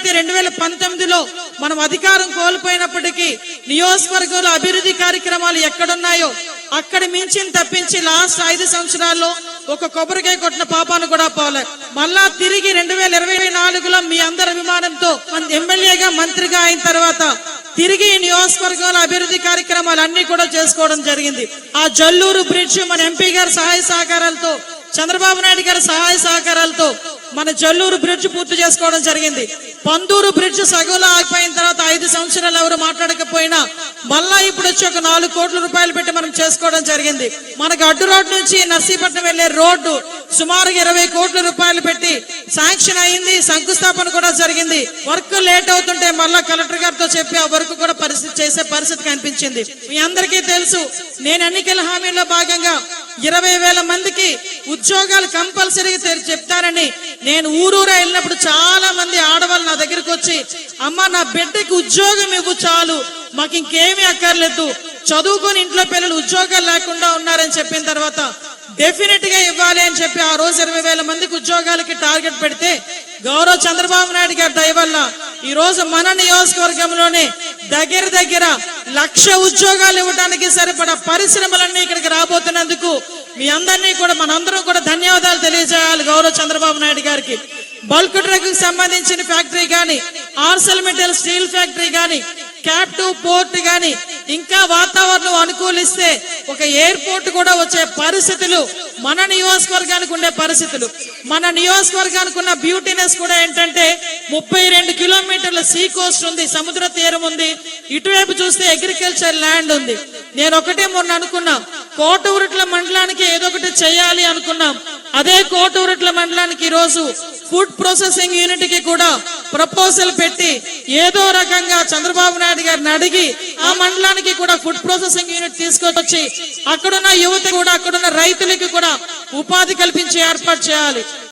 చూసినట్లయితే రెండు వేల పంతొమ్మిదిలో మనం అధికారం కోల్పోయినప్పటికీ నియోజకవర్గంలో అభివృద్ధి కార్యక్రమాలు ఎక్కడున్నాయో అక్కడ మించిన తప్పించి లాస్ట్ ఐదు సంవత్సరాల్లో ఒక కొబ్బరికాయ కొట్టిన పాపాను కూడా పోలే. మళ్ళా తిరిగి రెండు వేల ఇరవై నాలుగులో మీ అందరి అభిమానంతో మన ఎమ్మెల్యేగా మంత్రిగా అయిన తర్వాత తిరిగి ఈ నియోజకవర్గంలో అభివృద్ధి కార్యక్రమాలు అన్ని కూడా చేసుకోవడం జరిగింది. ఆ జల్లూరు బ్రిడ్జ్ మన ఎంపీ గారి సహాయ సహకారాలతో చంద్రబాబు నాయుడు గారి సహాయ సహకారాలతో మన జల్లూరు బ్రిడ్జ్ పూర్తి చేసుకోవడం జరిగింది. పందూరు బ్రిడ్జ్ సగంలో ఆగిపోయిన తర్వాత ఐదు సంవత్సరాలు ఎవరు మాట్లాడకపోయినా మళ్ళా ఇప్పుడు వచ్చి ఒక నాలుగు కోట్ల రూపాయలు పెట్టి మనం చేసుకోవడం జరిగింది. మనకు అడ్డు రోడ్ నుంచి నర్సీపట్నం వెళ్ళే రోడ్డు సుమారు ఇరవై కోట్ల రూపాయలు పెట్టి శాంక్షన్ అయింది శంకుస్థాపన కూడా జరిగింది. వర్క్ లేట్ అవుతుంటే మళ్ళా కలెక్టర్ గారితో చెప్పి ఆ వర్క్ కూడా పరిస్థితి చేసే పరిస్థితి కనిపించింది. మీ అందరికీ తెలుసు నేను ఎన్నికల హామీలో భాగంగా ఇరవై వేల మందికి ఉద్యోగాలు కంపల్సరీగా చెప్తారని నేను ఊరూరా వెళ్ళినప్పుడు చాలా మంది ఆడవాళ్ళు నా దగ్గరికి వచ్చి అమ్మ నా బిడ్డకి ఉద్యోగం ఇవ్వు చాలు మాకు ఇంకేమీ అక్కర్లేదు చదువుకొని ఇంట్లో పిల్లలు ఉద్యోగాలు లేకుండా ఉన్నారని చెప్పిన తర్వాత డెఫినెట్గా ఇవ్వాలి అని చెప్పి ఆ రోజు ఇరవై వేల మందికి ఉద్యోగాలకి టార్గెట్ పెడితే గౌరవ చంద్రబాబు నాయుడు గారి దయ వల్ల ఈ రోజు మన నియోజకవర్గంలోనే దగ్గర దగ్గర లక్ష ఉద్యోగాలు ఇవ్వడానికి సరిపడా పరిశ్రమలన్నీ ఇక్కడికి మీ అందరినీ కూడా మనందరం కూడా ధన్యవాదాలు తెలియజేయాలి గౌరవ చంద్రబాబు నాయుడు గారికి. బల్క్ డ్రగ్కి సంబంధించిన ఫ్యాక్టరీ కానీ ఆర్సల్ మెటల్ స్టీల్ ఫ్యాక్టరీ కానీ క్యాప్ టు పోర్ట్ కానీ ఇంకా వాతావరణం అనుకూలిస్తే ఒక ఎయిర్పోర్ట్ కూడా వచ్చే పరిస్థితులు మన నియోజకవర్గానికి ఉండే పరిస్థితులు. మన నియోజకవర్గానికి ఉన్న బ్యూటీనెస్ కూడా ఏంటంటే ముప్పై రెండు కిలోమీటర్ల సీ కోస్ట్ ఉంది సముద్ర తీరం ఉంది. ఇటువైపు చూస్తే అగ్రికల్చర్ ల్యాండ్ ఉంది. నేను ఒకటే మొన్న అనుకున్నా కోటూరుట్ల మండలానికి ఏదో ఒకటి చేయాలి అనుకున్నాం. అదే కోటూరుట్ల మండలానికి ఈరోజు రోజు ఫుడ్ ప్రాసెసింగ్ యూనిట్కి కూడా ప్రపోజల్ పెట్టి ఏదో రకంగా చంద్రబాబు నాయుడు గారిని అడిగి ఆ మండలానికి కూడా ఫుడ్ ప్రాసెసింగ్ యూనిట్ తీసుకొచ్చి అక్కడున్న యువత కూడా అక్కడున్న రైతులకి కూడా ఉపాధి కల్పించి ఏర్పాటు చేయాలి.